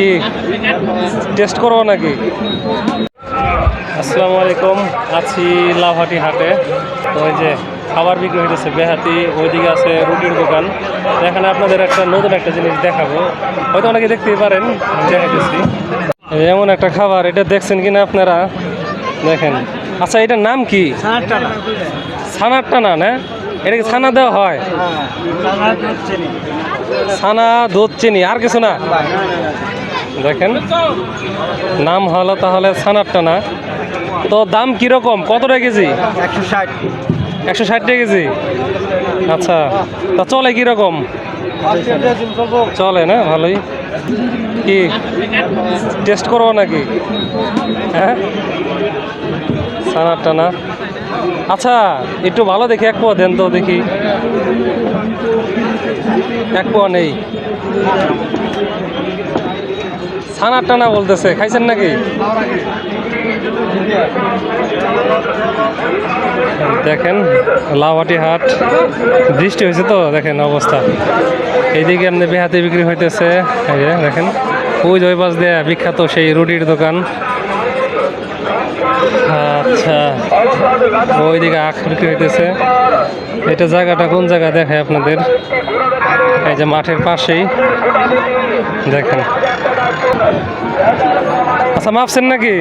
কি টেস্ট করব নাকি? আসসালামু আলাইকুম আছি লাভাটি হাটে। ওই যে খাবার বিক্রি হইতেছে বেহাতি ওইদিকে আছে রুটির দোকান। এখানে আপনাদের একটা নতুন একটা জিনিস দেখাবো। হয়তো অনেকে দেখতেই পারেন দেখাইতেছি। এমন একটা খাবার এটা দেখছেন কিনা আপনারা? দেখেন। আচ্ছা এটার নাম কি? ছানার টানা না? এটা কি ছানা দেওয়া হয়? ছানা দুধ চিনি। আর কিছু না। দেখেন নাম হলো তাহলে ছানার টানা। তো দাম কীরকম? কত টাকা কেজি? একশো ষাট। একশো ষাট টাকা কেজি? আচ্ছা তা চলে কীরকম? চলে না? ভালোই। কি টেস্ট করব নাকি? হ্যাঁ? ছানার টানা। আচ্ছা একটু ভালো দেখি এক পোয়া দেন তো দেখি। এক পোয়া নেই। ছানার টানা বলতেছে, খাইছেন নাকি? দেখেন লাউহাটি হাট, বৃষ্টি হয়েছে তো, দেখেন অবস্থা। এইদিকে আপনি বেহাতে বিক্রি হইতেছে দেখেন ওই পাশ দিয়ে বিখ্যাত সেই রুটির দোকান। আচ্ছা ওইদিকে আখ বিক্রি হইতেছে। এটা জায়গাটা কোন জায়গা দেখায় আপনাদের? এই যে মাঠের পাশেই। দেখেন। আচ্ছা মাপছেন নাকি?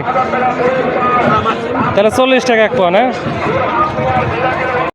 তাহলে চল্লিশ টাকা এক পোয়া না?